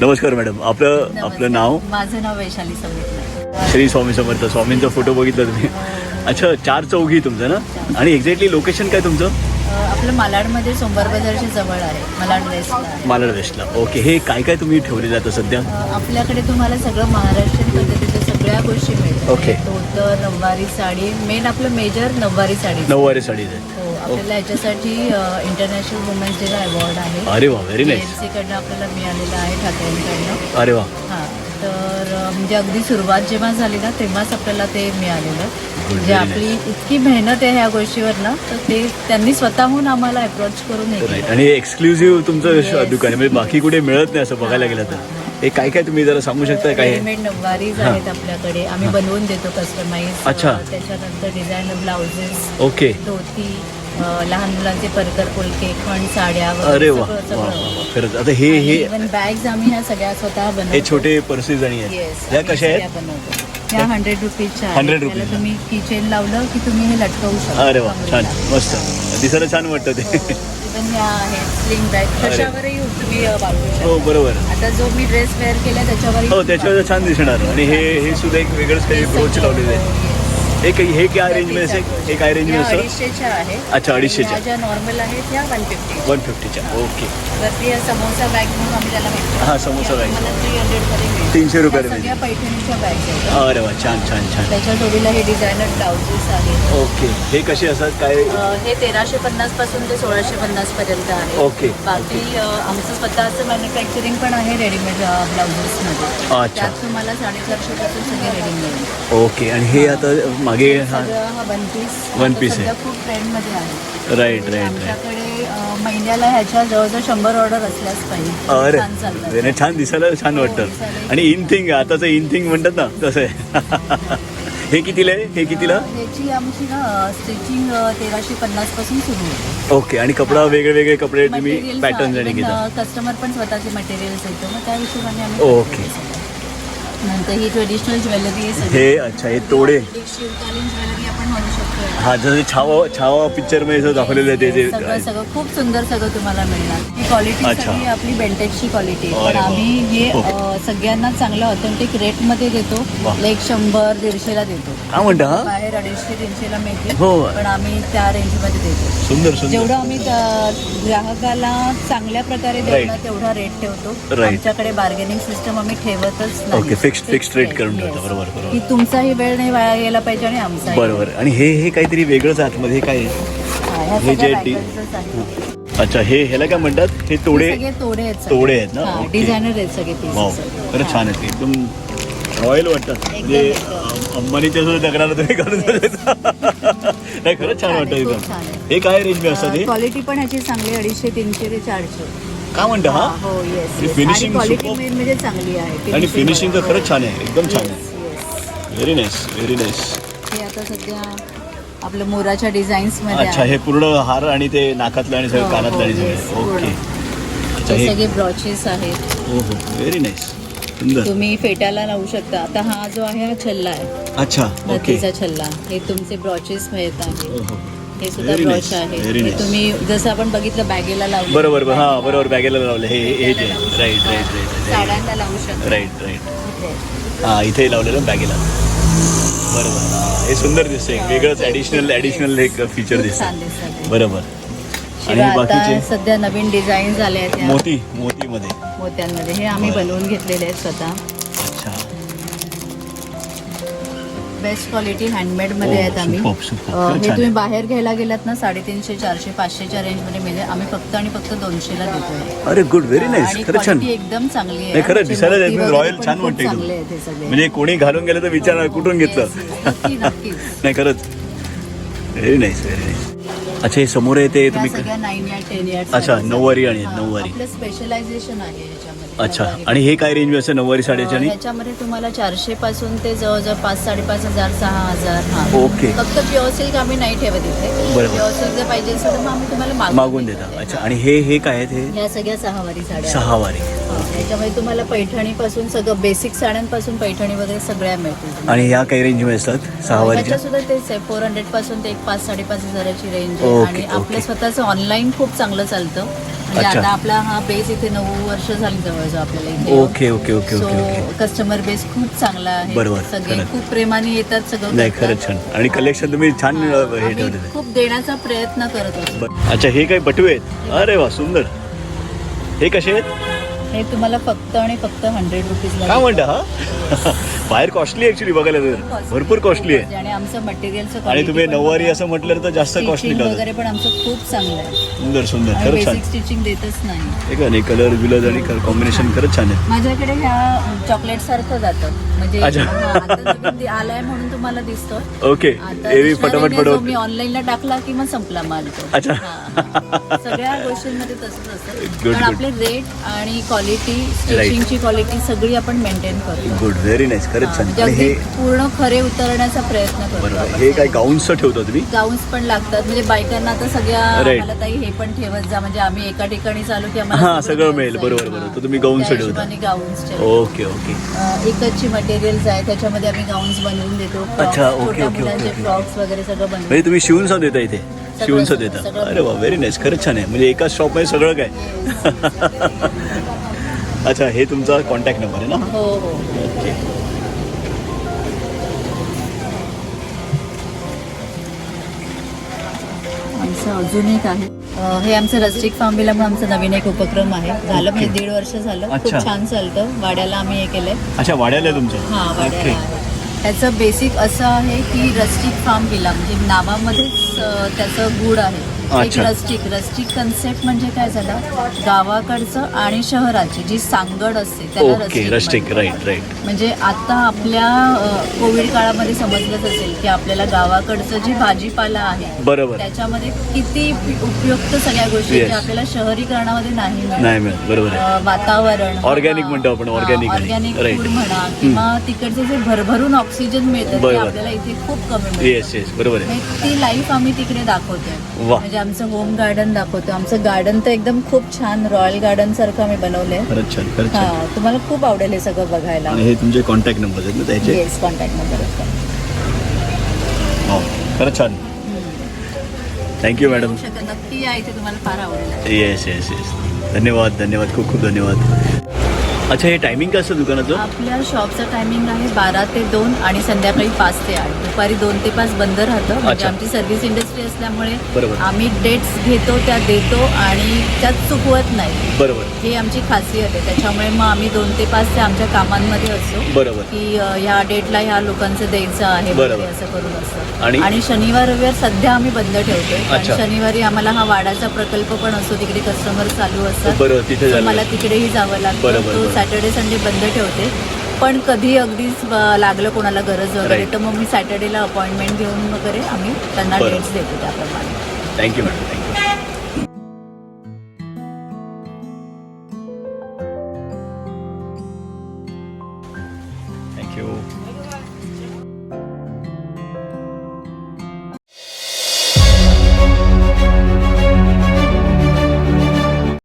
नमस्कार मॅडम आपलं आपलं नाव? माझं नाव वैशाली समित श्री स्वामी समर्थ स्वामींचा फोटो बघितला तुम्ही. अच्छा चार चौघी तुमचं ना? आणि एक्झॅक्टली लोकेशन काय तुमचं? आपलं मालाडमध्ये सोमवार बाजारच्या जवळ आहे मालाड वेस्टला आहे. मालाड वेस्टला ओके हे काय काय तुम्ही ठेवले जातं सध्या? आपल्याकडे तुम्हाला सगळं महाराष्ट्रीयन पद्धतीच्या सगळ्या गोष्टी मिळतात. ओके. धोतर नऊवारी साडी मेन आपलं मेजर नऊवारी साडी. नऊवारी साडीज आहेत हो आपल्याला याच्यासाठी इंटरनॅशनल वुमेन्स डेला अवॉर्ड आहे. अरे वा व्हेरी नाईस कडनं आपल्याला मिळालेला आहे ठाकरेंकडनं. अरे वा. हां तर म्हणजे अगदी सुरुवात जेव्हा झाली ना तेव्हाच आपल्याला ते मिळालेलं. म्हणजे आपली इतकी मेहनत आहे ह्या गोष्टीवर ना तर ते त्यांनी स्वतःहून आम्हाला अप्रोच करून केलं. आणि एक्सक्लुझिव्ह तुमचं. दुकान आहे. म्हणजे बाकी कुठे मिळत नाही असं बघायला गेलं तर. हे काय काय तुम्ही जरा सांगू शकता काय? रेडीमेड नऊवारीज आहेत आपल्याकडे. आम्ही बनवून देतो कस्टमाइज अच्छा. त्याच्यानंतर डिझायनर ब्लाउजेस ओके धोती लहान मुलांचे परकर पोलके खण साड्या अरे वा सगळं- वा वा सगळं. वा. खरंच. आता हे हे बॅग्स आम्ही ह्या सगळ्या स्वतः हे बनवतो छोटे पर्सेस आणि आहेत येस ह्या कशा आहेत? बनवतो. ह्या हंड्रेड रुपीजच्या 100 त्याला रुपीजच्या. तुम्ही किचेन लावलं की तुम्ही हे लटकवू शकता. अरे वा छान मस्त. दिसायला छान वाटतं ते. इव्हन ह्या आहेत स्लिंग बॅग अरे. कशावरही तुम्ही अ, वापरू शकता. हो बरोबर. आता जो मी ड्रेस वेअर केला त्याच्यावर हो त्याच्यावर छान दिसणार. आणि हे हे सुद्धा एक वेगळंच काही ब्रोच लावलेलं आहे. काही हे काय रेंजमध्ये असेल? हे काय रेंजमध्ये अडीचशेच्या आहे. अच्छा, अडीचशेच्या. ज्या नॉर्मल आहेत त्या वन फिफ्टी वन फिफ्टीच्या ओके वरती समोसा बॅग म्हणून आम्ही त्याला भेटतो. हा, समोसा. थ्री मिळेल. तीनशे रुपयाला त्या सगळ्या पैठणीच्या बॅग आहेत. अरे वा छान छान छान. त्याच्या जोडीला हे डिझायनर ब्लाउजेस आहेत. ओके. हे कसे असतात? काय? अ, हे तेराशे पन्नासपासून ते सोळाशे पन्नास पर्यंत आहे. ओके. बाकी अ, आमचं स्वतःचं मॅन्युफॅक्चरिंग पण आहे रेडीमेड ब्लाउजेस मध्ये. अच्छा. त्यात तुम्हाला साडेचारशे पासून सगळे रेडी मिळेल. ओके. आणि हे आता मागे हा सगळं हा वन पीस One piece आहे. खूप ट्रेंडमध्ये आहे. राईट राईट राईट आमच्याकडे महिन्याला ह्याच्या जवळजवळ शंभर ऑर्डर असल्याच पाहिजे. अरे छान चालतं. वेरे छान दिसायला छान वाटतं. दिसायला. आणि इन थिंग आताच इन थिंग म्हणतात ना तसं आहे. हे कितीला आहे? हे कितीला? ह्याची आमची ना स्टिचिंग तेराशे पन्नासपासून सुरू होते. ओके आणि कपडा वेगळे वेगळे कपडे तुम्ही पॅटर्न आणि घेता? कस्टमर पण स्वतःचे मटेरियल्स येतो मग त्या हिशोबाने आम्ही ओके. नंतर ही ट्रेडिशनल ज्वेलरी. हे अच्छा हे तोडे शिवकालीन ज्वेलरी आपण म्हणू शकतो हा जसं छावा छावा पिक्चरमध्ये जसं दाखवलेलं आहे ते सगळं सगळं खूप सुंदर सगळं तुम्हाला मिळणार ही क्वालिटी अच्छा. सगळी आपली बेल्टेक्सची क्वालिटी आहे अरे पण वा. आम्ही हे हो. अ, सगळ्यांना चांगलं ऑथेंटिक रेटमध्ये देतो वा. एक शंभर दीडशेला देतो काय म्हणता हा बाहेर अडीचशे तीनशेला मिळते हो. पण आम्ही त्या रेंजमध्ये देतो सुंदर सुंदर जेवढं आम्ही त्या ग्राहकाला चांगल्या प्रकारे देऊ ना Right. तेवढा रेट ठेवतो Right. आमच्याकडे बार्गेनिंग सिस्टम आम्ही ठेवतच नाही Fixed rate Yes. करून ठेवता. बरोबर, बरोबर. की तुमचाही वेळ नाही वाया गेला पाहिजे आणि आमचाही बरोबर आणि हे हे काहीतरी वेगळंच आतमध्ये हे काय आहे? हा, जे डी-. अच्छा हे ह्याला काय म्हणतात हे तोडे सगळे तोडे आहेत सगळे. तोडे आहेत ना? हा. डिझायनर आहेत सगळे वाव. खरंच छान आहेत एकदम रॉयल वाटतात म्हणजे. अं, अंबानीच्या सुद्धा दगडाला तुम्ही घालून नाही खरंच छान वाटतं खूप एकदम आहे. हे काय रेंज असतात हे क्वालिटी पण ह्याची चांगली अडीचशे तीनशे ते चारशे काय म्हणता हा हो? येस आणि आणि finishing क्वालिटी superb. मेन म्हणजे चांगली आहे आणि Finishing फिनिशिंग तर. खरंच छान आहे एकदम छान आहे. व्हेरी नाईस व्हेरी नाईस हे आता सध्या आपलं मोराच्या डिझाईन्समध्ये अच्छा आहे. हे पूर्ण हार आणि ते नाकातलं आणि सगळं हो, कानातलं आणि हो, yes, सगळं पूर्ण. ओके अच्छा हे हे सगळे ब्रॉचेस आहेत. हो हो व्हेरी नाईस सुंदर. तुम्ही फेट्याला लावू शकता. आता हा जो आहे हा छल्ला आहे. अच्छा ओके नथीचा छल्ला. हे तुमचे ब्रॉचेस आहेत आहे. हो, हो. हे सुद्धा Very nice, आहे. Very हे nice. तुम्ही जसं आपण बघितलं बॅगेला लावलं. बरोबर बरोबर. हा बरोबर. बॅगेला लावले. हे हे जे. राईट राईट राईट साड्यांना लावू शकता. राईट राईट हा इथे लावलेलं बॅगेला. बरोबर. हा, हे सुंदर दिसतं एक वेगळंच ॲडिशनल ॲडिशनल एक फीचर छान दिसतं. बरोबर. आणि शिवाय आता बाकीचे? सध्या नवीन डिझाईन झाले आहेत या मोती मोतीमध्ये. मोत्यांमध्ये. हे आम्ही. बनवून घेतलेले आहेत स्वतः. बेस्ट क्वालिटी हँडमेडमध्ये Oh, आहेत आम्ही. हे तुम्ही. बाहेर घ्यायला गेलात ना साडेतीनशे चारशे पाचशेच्या रेंजमध्ये मिळेल. आम्ही फक्त आणि फक्त दोनशेला देतोय. अरे गुड व्हेरी नाईस खरंच छान. एकदम चांगली आहे. खरं दिसायला रॉयल छान वाटतं हे म्हणजे कोणी घालून गेलं तर विचार कुठून घेतलं. नाही खरंच. व्हेरी नाईस व्हेरी नाईस अच्छा हे समोर आहे ते या तुम्ही सगळ्या नाईन या टेन या अच्छा, नऊवारी आणि नऊवारी. आपलं स्पेशलायझेशन आहे याच्यामध्ये अच्छा. आणि हे काय रेंज असं नऊवारी साड्याच्या आणि? ह्याच्यामध्ये तुम्हाला चारशे पासून ते जवळजवळ पाच साडेपाच हजार सहा हजार हा. ओके. फक्त प्युअर सिल्क आम्ही नाही ठेवत इथे. बरोबर. प्युअर सिल्क जर पाहिजे असेल तर मग आम्ही तुम्हाला मागवून मागून देता. अच्छा आणि हे हे काय आहेत हे? ह्या सगळ्या सहावारी साड्या. सहावारी हा, याच्यामध्ये तुम्हाला पैठणीपासून सगळं बेसिक साड्यांपासून पैठणी वगैरे सगळ्या मिळतील. आणि ह्या काही रेंजमध्ये असतात? सहावारीच्या सुद्धा तेच आहे फोर हंड्रेडपासून ते एक पाच साडेपाच हजाराची रेंज आहे ओके, आणि. आपलं स्वतःचं ऑनलाईन खूप चांगलं चालतं म्हणजे अच्छा. आता आपला हा बेस इथे नऊ वर्ष झाली जवळजवळ आपल्याला इथे okay okay okay okay okay so customer base खूप चांगला आहे सगळे. खूप प्रेमाने येतात सगळं नाही करतात. खरंच छान आणि कलेक्शन तुम्ही छान हा, अ, हे आम्ही. खूप देण्याचा प्रयत्न करत बरं. अच्छा हे काय बटवे आहेत अरे वा सुंदर हे कसे आहेत हे तुम्हाला फक्त आणि फक्त हंड्रेड रुपीजला काय म्हणता हा बाहेर कॉस्टली ऍक्च्युली बघायला तर. भरपूर कॉस्टली आहे. आणि आमचं मटेरियलचं आणि तुम्ही नऊवारी असं म्हटलं तर जास्त कॉस्टली वगैरे पण आमचं खूप चांगलं आहे. सुंदर सुंदर. खरंच छान. स्टिचिंग देतच नाही. हे कलर बिलर आणि कॉम्बिनेशन खरंच छान आहे. माझ्याकडे ह्या चॉकलेट सारखं जातं. म्हणजे आता नवीन आलाय म्हणून तुम्हाला दिसतोय. ओके. आता दुसऱ्या फटाफट वेळेला जो फटाफट मी ऑनलाईनला टाकला की मग संपला माल तो. अच्छा. हा, हा. सगळ्या गोष्टींमध्ये तसंच असतं. Good, पण good. आपले रेट आणि क्वालिटी स्टिचिंगची क्वालिटी सगळी आपण मेंटेन करतो. गुड व्हेरी नाईस खरंच छान. म्हणजे आणि अगदी हे पूर्ण खरे उतरण्याचा प्रयत्न करतो बरोबर. आपण हे काय. गाऊन्स ठेवता तुम्ही? गाऊन्स पण लागतात. म्हणजे बायकांना आता सगळ्या Right. ताई हे पण ठेवत जा. म्हणजे आम्ही एका ठिकाणी चालू की हा, सगळं मिळेल. बरोबर, बरोबर. तर तुम्ही gowns ठेवता. गाऊन्स ओके ओके एकची मटेरियल्स आहे त्याच्यामध्ये आम्ही गाऊन्स बनवून देतो अच्छा, ओके, छोट्या ओके, मुलांचे ओके. फ्रॉक्स वगैरे सगळं बनवून म्हणजे तुम्ही शिवून सुद्धा देता इथे? शिवून सुद्धा देता? सगळं. अरे वा व्हेरी नाईस खरंच छान आहे. म्हणजे एकाच शॉपमध्ये सगळं काय? अच्छा हे तुमचा कॉन्टॅक्ट नंबर आहे ना? हो हो. ओके आमचं अजून एक आहे हे आमचं रस्टिक फार्मिला म्हणून आमचा नवीन एक उपक्रम आहे. झालं म्हणजे दीड वर्ष झालं. खूप अच्छा. छान चालतं. वाड्याला आम्ही हे केलंय. अच्छा वाड्याला आहे तुमचं? हा वाड्याला आहे. त्याचं बेसिक असं आहे की रस्टिक फार्म विला म्हणजे नावामध्येच अं, त्याचं गुड आहे. एक. रस्टिक रस्टिक कन्सेप्ट म्हणजे काय झालं गावाकडचं आणि शहराची जी सांगड असते त्याला ओके रस्टिक. राईट राईट म्हणजे आता आपल्या अ, कोविड काळामध्ये समजलंच असेल की आपल्याला गावाकडचं जी भाजीपाला आहे बरोबर त्याच्यामध्ये किती उपि- उपयुक्त सगळ्या गोष्टी Yes. ज्या आपल्याला शहरीकरणामध्ये नाही मिळत. नाही मिळत बरोबर आहे अ, वातावरण Organic म्हणतो आपण, organic ऑर्गॅनिक right. फूड म्हणा किंवा तिकडचे जे भरभरून ऑक्सिजन मिळतं ते बरोबर. आपल्याला इथे खूप कमी मिळतं येस येस बरोबर आहे म्हणजे ती लाईफ आम्ही तिकडे दाखवतोय वा. म्हणजे आमचं होम गार्डन दाखवतो. आमचं गार्डन तर एकदम खूप छान रॉयल गार्डन सारखं आम्ही बनवलंय. खरंच छान खरंच छान. हा तुम्हाला खूप आवडेल हे सगळं बघायला. आणि हे तुमचे कॉन्टॅक्ट नंबर आहेत ना त्याचे? येस कॉन्टॅक्ट नंबर हो खरंच छान. थँक्यू मॅडम शकत नक्की या इथे तुम्हाला फार आवडेल. येस येस येस धन्यवाद धन्यवाद खूप खूप धन्यवाद. अच्छा हे टायमिंग काय असतं दुकानाचं? आपल्या शॉपचं टायमिंग आहे बारा ते दोन आणि संध्याकाळी पाच ते आठ. दुपारी दोन ते पाच बंद राहतं. म्हणजे अच्छा. आमची सर्व्हिस इंडस्ट्री असल्यामुळे बरोबर. आम्ही डेट्स घेतो त्या देतो आणि त्यात चुकवत नाही. बरोबर. ही आमची खासियत आहे. त्याच्यामुळे मग आम्ही दोन ते पाच ते आमच्या कामांमध्ये असतो. बरोबर. की अ, ह्या डेटला ह्या लोकांचं द्यायचं आहे बरोबर. वगैरे असं करून असतं. आणि- आणि शनिवार रविवार सध्या आम्ही बंद ठेवतोय. आणि अच्छा. शनिवारी आम्हाला हा वाडाचा प्रकल्प पण असतो. तिकडे कस्टमर चालू असतात. बरोबर तिथे तर झालं मला तिकडेही जावं लागतं. बरोबर, तो बरोबर. सॅटर्डे संडे बंद ठेवते पण कधी अगदीच लागलं कोणाला गरज वगैरे. तर मग मी सॅटर्डेला अपॉइंटमेंट घेऊन वगैरे आम्ही त्यांना. डेट्स देतो त्याप्रमाणे थँक्यू मॅडम थँक्यू